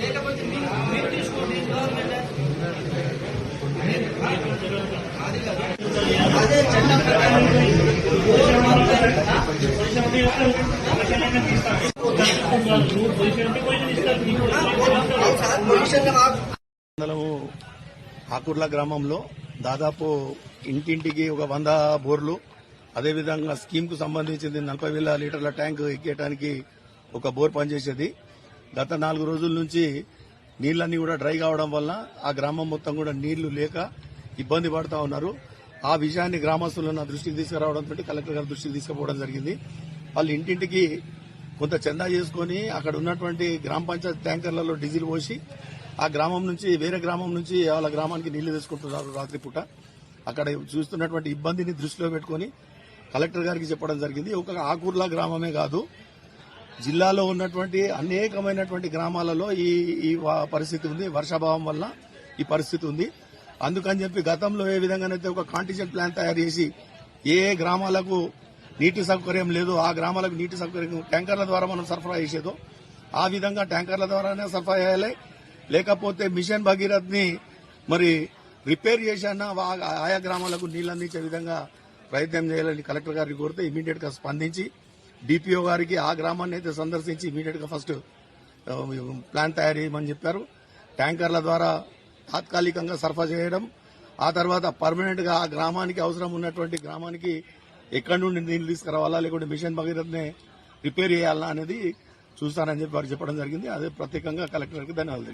లేకపోతే మీరు తీసుకోండి అదే చట్టం ఆకుర్ల గ్రామంలో దాదాపు ఇంటింటికి ఒక వంద బోర్లు అదేవిధంగా స్కీమ్కు సంబంధించింది నలభై వేల లీటర్ల ట్యాంక్ ఎక్కేయడానికి ఒక బోర్ పనిచేసేది. గత నాలుగు రోజుల నుంచి నీళ్ళన్నీ కూడా డ్రై కావడం వల్ల ఆ గ్రామం మొత్తం కూడా నీళ్ళు లేక ఇబ్బంది పడుతూ ఉన్నారు. ఆ విషయాన్ని గ్రామస్తులు నా దృష్టికి తీసుకురావడంతో కలెక్టర్ గారి దృష్టికి తీసుకుపోవడం జరిగింది. వాళ్ళు ఇంటింటికి కొంత చందా చేసుకుని అక్కడ ఉన్నటువంటి గ్రామ పంచాయతీ ట్యాంకర్లలో డీజిల్ పోసి ఆ గ్రామం నుంచి వేరే గ్రామం నుంచి వాళ్ళ గ్రామానికి నీళ్ళు తీసుకుంటున్నారు రాత్రిపూట అక్కడ చూస్తున్నటువంటి ఇబ్బందిని దృష్టిలో పెట్టుకుని కలెక్టర్ గారికి చెప్పడం జరిగింది. ఒక ఆకూర్ల గ్రామమే కాదు జిల్లాలో ఉన్నటువంటి అనేకమైనటువంటి గ్రామాలలో ఈ ఈ పరిస్థితి ఉంది. వర్షాభావం వల్ల ఈ పరిస్థితి ఉంది. అందుకని చెప్పి గతంలో ఏ విధంగానైతే ఒక కాంటిజెంట్ ప్లాన్ తయారు చేసి ఏ గ్రామాలకు నీటి సౌకర్యం లేదు ఆ గ్రామాలకు నీటి సౌకర్యం ట్యాంకర్ల ద్వారా మనం సరఫరా చేసేదో ఆ విధంగా ట్యాంకర్ల ద్వారానే సరఫరా చేయాలి. లేకపోతే మిషన్ భగీరథ్ని మరి రిపేర్ చేశాన ఆయా గ్రామాలకు నీళ్ళు అందించే విధంగా ప్రయత్నం చేయాలని కలెక్టర్ గారిని కోరితే ఇమీడియట్గా స్పందించి డిపిఓ గారికి ఆ గ్రామాన్ని అయితే సందర్శించి ఇమీడియట్గా ఫస్ట్ ప్లాన్ uh, తయారు చేయమని చెప్పారు. ట్యాంకర్ల ద్వారా తాత్కాలికంగా సరఫరా చేయడం ఆ తర్వాత పర్మనెంట్గా ఆ గ్రామానికి అవసరం ఉన్నటువంటి గ్రామానికి ఎక్కడి నుండి నీళ్ళు తీసుకురావాలా లేకుంటే మిషన్ భగీరథనే రిపేర్ చేయాలా అనేది చూస్తానని చెప్పి వారు చెప్పడం జరిగింది. అదే ప్రత్యేకంగా కలెక్టర్కి ధన్యవాదాలు.